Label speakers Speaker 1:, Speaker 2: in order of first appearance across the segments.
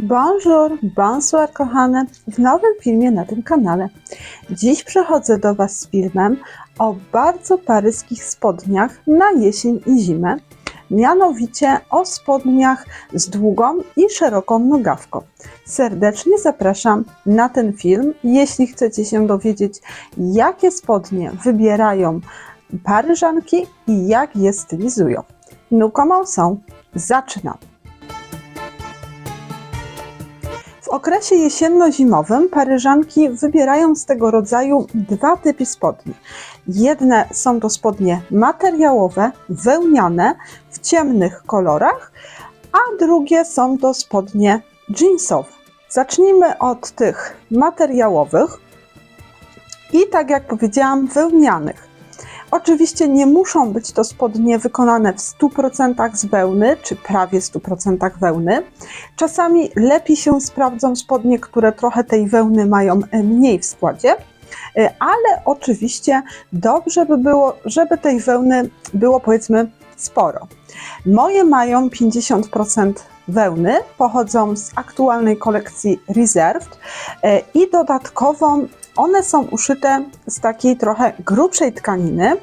Speaker 1: Bonjour, bonsoir kochane, w nowym filmie na tym kanale. Dziś przechodzę do Was z filmem o bardzo paryskich spodniach na jesień i zimę, mianowicie o spodniach z długą i szeroką nogawką. Serdecznie zapraszam na ten film, jeśli chcecie się dowiedzieć, jakie spodnie wybierają paryżanki i jak je stylizują. Nous commençons. Zaczynam. W okresie jesienno-zimowym Paryżanki wybierają z tego rodzaju dwa typy spodni. Jedne są to spodnie materiałowe, wełniane w ciemnych kolorach, a drugie są to spodnie jeansowe. Zacznijmy od tych materiałowych i tak jak powiedziałam, wełnianych. Oczywiście nie muszą być to spodnie wykonane w 100% z wełny, czy prawie 100% wełny. Czasami lepiej się sprawdzą spodnie, które trochę tej wełny mają e, mniej w składzie, e, ale oczywiście dobrze by było, żeby tej wełny było powiedzmy sporo. Moje mają 50% wełny, pochodzą z aktualnej kolekcji Reserved e, i dodatkowo one są uszyte z takiej trochę grubszej tkaniny,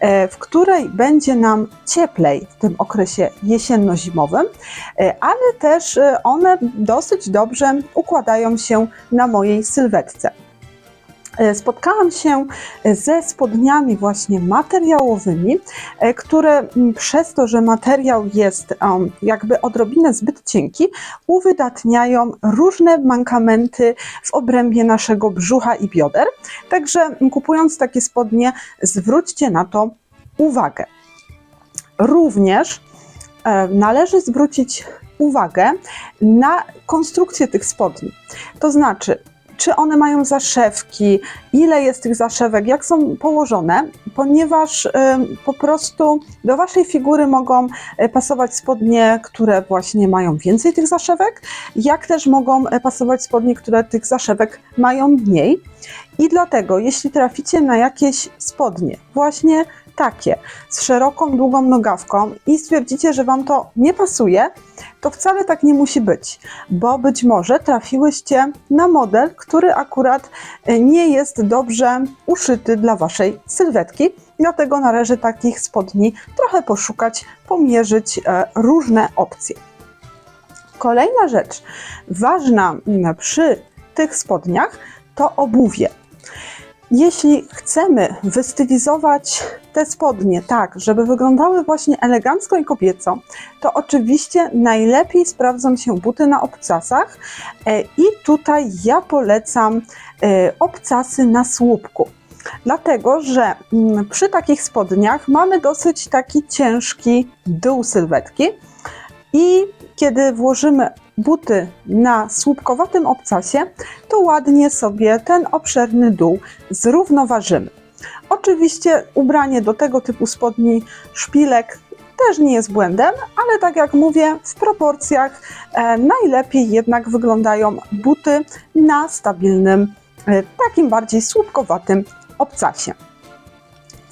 Speaker 1: e, w której będzie nam cieplej w tym okresie jesienno-zimowym, e, ale też one dosyć dobrze układają się na mojej sylwetce. E, Spotkałam się ze spodniami właśnie materiałowymi, e, które m, przez to, że materiał jest um, jakby odrobinę zbyt cienki, uwydatniają różne mankamenty w obrębie naszego brzucha i bioder. Także m, kupując takie spodnie, zwróćcie na to uwagę. Również e, należy zwrócić uwagę na konstrukcję tych spodni. To znaczy, czy one mają zaszewki, ile jest tych zaszewek, jak są położone, ponieważ y, po prostu do Waszej figury mogą y, pasować spodnie, które właśnie mają więcej tych zaszewek, jak też mogą y, pasować spodnie, które tych zaszewek mają mniej. I dlatego, jeśli traficie na jakieś spodnie, właśnie takie, z szeroką, długą nogawką i stwierdzicie, że Wam to nie pasuje, to wcale tak nie musi być, bo być może trafiłyście na model, który akurat e, nie jest dobrze uszyty dla Waszej sylwetki, dlatego należy takich spodni trochę poszukać, pomierzyć e, różne opcje. Kolejna rzecz ważna m, przy tych spodniach to obuwie. Jeśli chcemy wystylizować te spodnie tak, żeby wyglądały właśnie elegancko i kobieco, to oczywiście najlepiej sprawdzą się buty na obcasach e, i tutaj ja polecam e, obcasy na słupku. Dlatego, że mm, przy takich spodniach mamy dosyć taki ciężki dół sylwetki i kiedy włożymy buty na słupkowatym obcasie, to ładnie sobie ten obszerny dół zrównoważymy. Oczywiście ubranie do tego typu spodni szpilek też nie jest błędem, ale tak jak mówię, w proporcjach e, najlepiej jednak wyglądają buty na stabilnym, e, takim bardziej słupkowatym obcasie.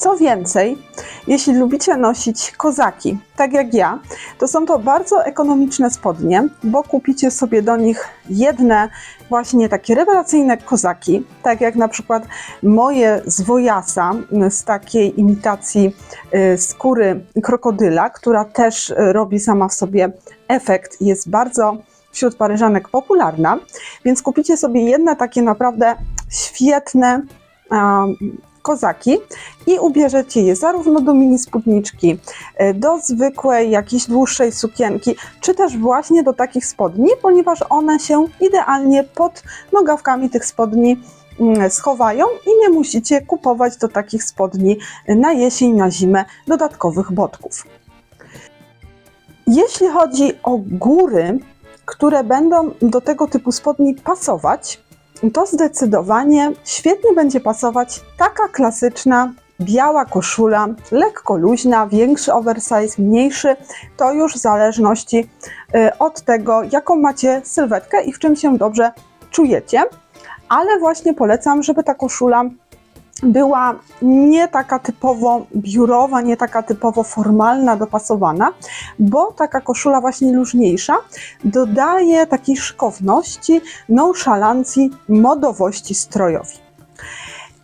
Speaker 1: Co więcej, jeśli lubicie nosić kozaki, tak jak ja, to są to bardzo ekonomiczne spodnie, bo kupicie sobie do nich jedne właśnie takie rewelacyjne kozaki, tak jak na przykład moje z Wojasa, z takiej imitacji y, skóry krokodyla, która też robi sama w sobie efekt jest bardzo wśród paryżanek popularna, więc kupicie sobie jedne takie naprawdę świetne kozaki i ubierzecie je zarówno do mini spódniczki, e, do zwykłej jakiejś dłuższej sukienki, czy też właśnie do takich spodni, ponieważ one się idealnie pod nogawkami tych spodni mm, schowają i nie musicie kupować do takich spodni na jesień, na zimę dodatkowych botków. Jeśli chodzi o góry, które będą do tego typu spodni pasować, to zdecydowanie świetnie będzie pasować taka klasyczna biała koszula, lekko luźna, większy oversize, mniejszy, to już w zależności y, od tego, jaką macie sylwetkę i w czym się dobrze czujecie. Ale właśnie polecam, żeby ta koszula była nie taka typowo biurowa, nie taka typowo formalna, dopasowana, bo taka koszula właśnie luźniejsza dodaje takiej szykowności, nonszalancji, modowości strojowi.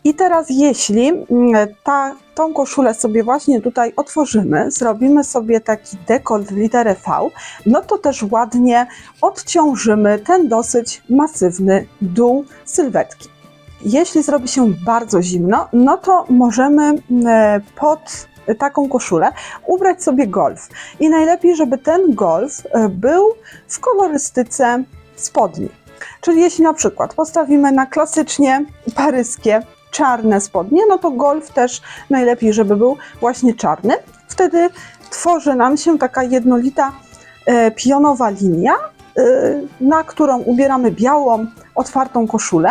Speaker 1: I teraz jeśli mm, ta, tą koszulę sobie właśnie tutaj otworzymy, zrobimy sobie taki dekolt literę V, no to też ładnie odciążymy ten dosyć masywny dół sylwetki. Jeśli zrobi się bardzo zimno, no to możemy mm, pod taką koszulę ubrać sobie golf. I najlepiej, żeby ten golf e, był w kolorystyce spodni. Czyli jeśli na przykład postawimy na klasycznie paryskie czarne spodnie, no to golf też najlepiej, żeby był właśnie czarny. Wtedy tworzy nam się taka jednolita e, pionowa linia, e, na którą ubieramy białą, otwartą koszulę.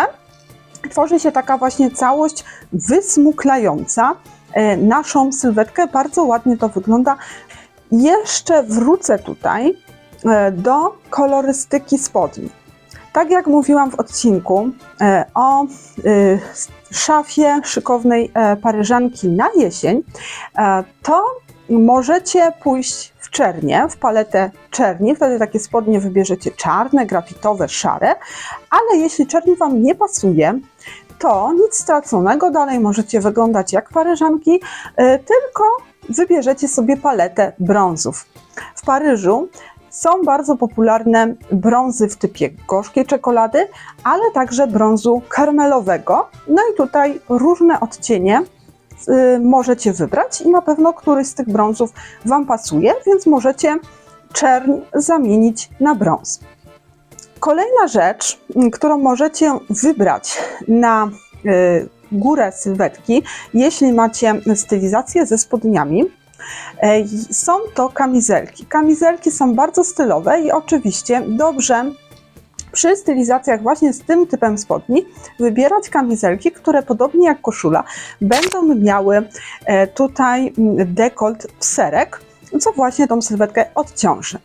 Speaker 1: Tworzy się taka właśnie całość wysmuklająca e, naszą sylwetkę. Bardzo ładnie to wygląda. Jeszcze wrócę tutaj e, do kolorystyki spodni. Tak jak mówiłam w odcinku e, o szafie szykownej paryżanki na jesień, to możecie pójść w czernie, w paletę czerni. Wtedy takie spodnie wybierzecie czarne, grafitowe, szare. Ale jeśli czerni Wam nie pasuje, to nic straconego, dalej możecie wyglądać jak paryżanki, e, tylko wybierzecie sobie paletę brązów. W Paryżu są bardzo popularne brązy w typie gorzkiej czekolady, ale także brązu karmelowego. No i tutaj różne odcienie y, możecie wybrać i na pewno któryś z tych brązów Wam pasuje, więc możecie czerń zamienić na brąz. Kolejna rzecz, y, którą możecie wybrać na y, górę sylwetki, jeśli macie stylizację ze spodniami, e, są to kamizelki. Kamizelki są bardzo stylowe i oczywiście dobrze przy stylizacjach właśnie z tym typem spodni wybierać kamizelki, które podobnie jak koszula będą miały e, tutaj mm, dekolt w serek, co właśnie tą sylwetkę odciąży.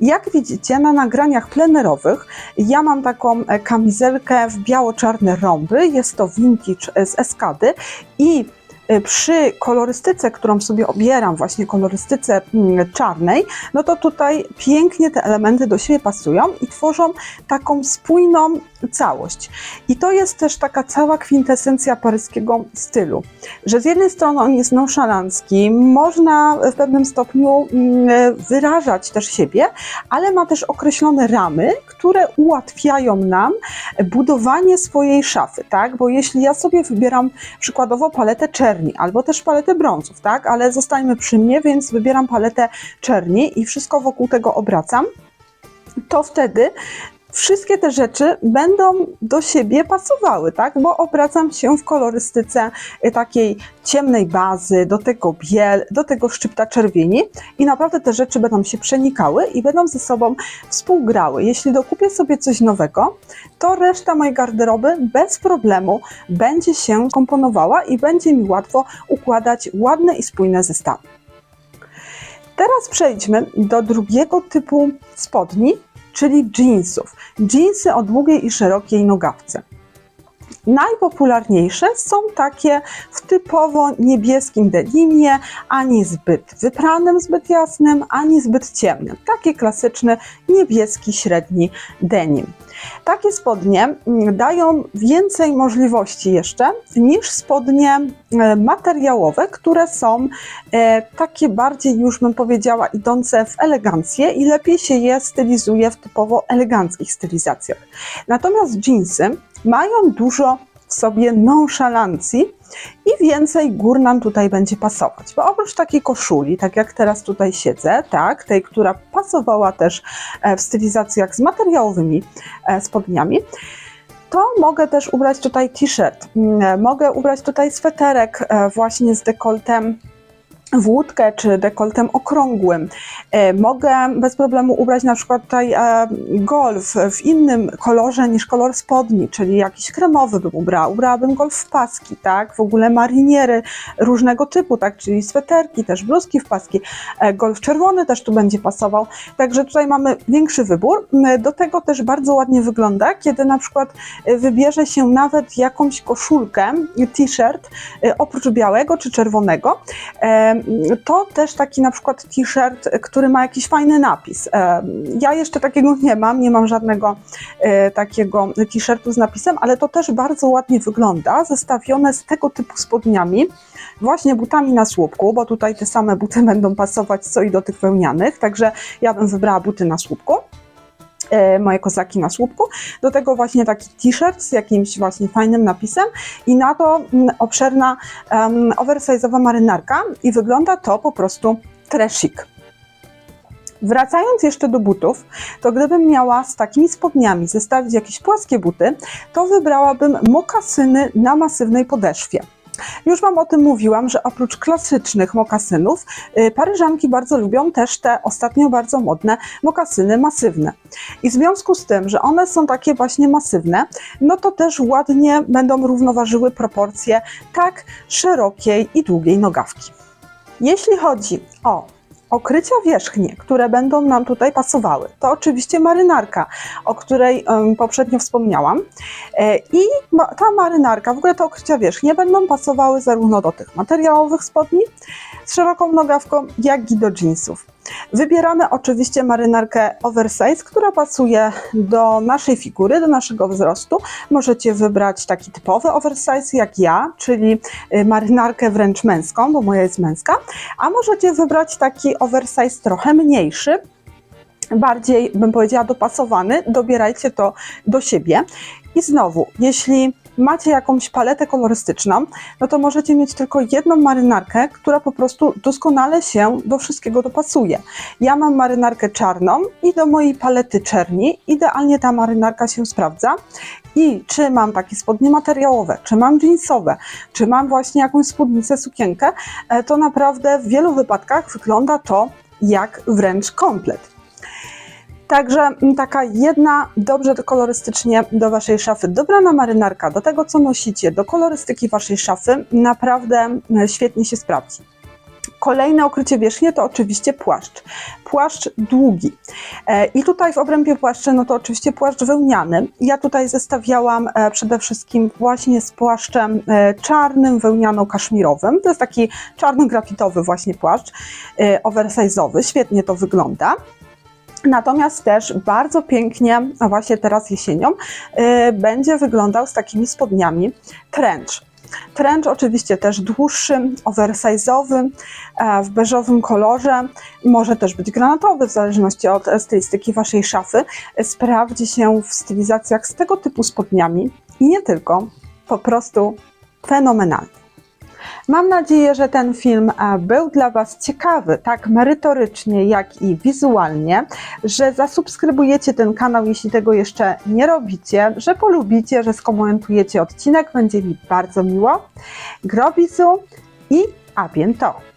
Speaker 1: Jak widzicie na nagraniach plenerowych ja mam taką e, kamizelkę w biało-czarne rąby, jest to vintage e, z Eskady i przy kolorystyce, którą sobie obieram, właśnie kolorystyce mm, czarnej, no to tutaj pięknie te elementy do siebie pasują i tworzą taką spójną całość. I to jest też taka cała kwintesencja paryskiego stylu, że z jednej strony on jest nonszalancki, można w pewnym stopniu mm, wyrażać też siebie, ale ma też określone ramy, które ułatwiają nam budowanie swojej szafy, tak? Bo jeśli ja sobie wybieram przykładowo paletę czerni albo też paletę brązów, tak? Ale zostańmy przy mnie, więc wybieram paletę czerni i wszystko wokół tego obracam, to wtedy wszystkie te rzeczy będą do siebie pasowały, tak? Bo obracam się w kolorystyce y, takiej ciemnej bazy, do tego biel, do tego szczypta czerwieni i naprawdę te rzeczy będą się przenikały i będą ze sobą współgrały. Jeśli dokupię sobie coś nowego, to reszta mojej garderoby bez problemu będzie się komponowała i będzie mi łatwo układać ładne i spójne zestawy. Teraz przejdźmy do drugiego typu spodni, czyli jeansów. Jeansy o długiej i szerokiej nogawce. Najpopularniejsze są takie w typowo niebieskim denimie, ani zbyt wypranym, zbyt jasnym, ani zbyt ciemnym. Taki klasyczny niebieski średni denim. Takie spodnie mm, dają więcej możliwości jeszcze niż spodnie e, materiałowe, które są e, takie bardziej już bym powiedziała idące w elegancję i lepiej się je stylizuje w typowo eleganckich stylizacjach. Natomiast jeansy mają dużo w sobie nonszalancji i więcej gór nam tutaj będzie pasować. Bo oprócz takiej koszuli, tak jak teraz tutaj siedzę, tak, tej, która pasowała też e, w stylizacjach z materiałowymi e, spodniami, to mogę też ubrać tutaj t-shirt. Mogę ubrać tutaj sweterek e, właśnie z dekoltem włódkę czy dekoltem okrągłym. E, Mogę bez problemu ubrać na przykład tutaj e, golf w innym kolorze niż kolor spodni, czyli jakiś kremowy bym ubrała. Ubrałabym golf w paski, tak? W ogóle mariniery różnego typu, tak? Czyli sweterki, też bluzki w paski. E, Golf czerwony też tu będzie pasował. Także tutaj mamy większy wybór. Do tego też bardzo ładnie wygląda, kiedy na przykład wybierze się nawet jakąś koszulkę, t-shirt, oprócz białego czy czerwonego, to też taki na przykład t-shirt, który ma jakiś fajny napis. Em, Ja jeszcze takiego nie mam, nie mam żadnego e, takiego t-shirtu z napisem, ale to też bardzo ładnie wygląda, zestawione z tego typu spodniami, właśnie butami na słupku, bo tutaj te same buty będą pasować co i do tych wełnianych, także ja bym wybrała buty na słupku e, moje kozaki na słupku. Do tego właśnie taki t-shirt z jakimś właśnie fajnym napisem i na to mm, obszerna um, oversize'owa marynarka i wygląda to po prostu trashik. Wracając jeszcze do butów, to gdybym miała z takimi spodniami zestawić jakieś płaskie buty, to wybrałabym mokasyny na masywnej podeszwie. Już Wam o tym mówiłam, że oprócz klasycznych mokasynów, y, Paryżanki bardzo lubią też te ostatnio bardzo modne mokasyny masywne. I w związku z tym, że one są takie właśnie masywne, no to też ładnie będą równoważyły proporcje tak szerokiej i długiej nogawki. Jeśli chodzi o okrycia wierzchnie, które będą nam tutaj pasowały, to oczywiście marynarka, o której poprzednio wspomniałam. E, I ta marynarka, w ogóle te okrycia wierzchnie będą pasowały zarówno do tych materiałowych spodni z szeroką nogawką, jak i do jeansów. Wybieramy oczywiście marynarkę oversize, która pasuje do naszej figury, do naszego wzrostu. Możecie wybrać taki typowy oversize jak ja, czyli y, marynarkę wręcz męską, bo moja jest męska, a możecie wybrać taki oversize trochę mniejszy, bardziej bym powiedziała dopasowany, dobierajcie to do siebie. I znowu, jeśli macie jakąś paletę kolorystyczną, no to możecie mieć tylko jedną marynarkę, która po prostu doskonale się do wszystkiego dopasuje. Ja mam marynarkę czarną i do mojej palety czerni idealnie ta marynarka się sprawdza. I czy mam takie spodnie materiałowe, czy mam jeansowe, czy mam właśnie jakąś spódnicę, sukienkę, e, to naprawdę w wielu wypadkach wygląda to jak wręcz komplet. Także taka jedna dobrze kolorystycznie do Waszej szafy dobrana marynarka, do tego co nosicie, do kolorystyki Waszej szafy, naprawdę e, świetnie się sprawdzi. Kolejne okrycie wierzchnie to oczywiście płaszcz. Płaszcz długi. E, I tutaj w obrębie płaszczy, no to oczywiście płaszcz wełniany. Ja tutaj zestawiałam e, przede wszystkim właśnie z płaszczem czarnym, wełniano-kaszmirowym. To jest taki czarno-grafitowy właśnie płaszcz, oversize'owy. Świetnie to wygląda. Natomiast też bardzo pięknie, a właśnie teraz jesienią, y, będzie wyglądał z takimi spodniami trench. Trench oczywiście też dłuższy, oversize'owy, e, w beżowym kolorze, może też być granatowy w zależności od stylistyki Waszej szafy. Sprawdzi się w stylizacjach z tego typu spodniami i nie tylko, po prostu fenomenalnie. Mam nadzieję, że ten film e, był dla Was ciekawy, tak merytorycznie, jak i wizualnie, że zasubskrybujecie ten kanał, jeśli tego jeszcze nie robicie, że polubicie, że skomentujecie odcinek, będzie mi bardzo miło. Grobisu i a bientôt!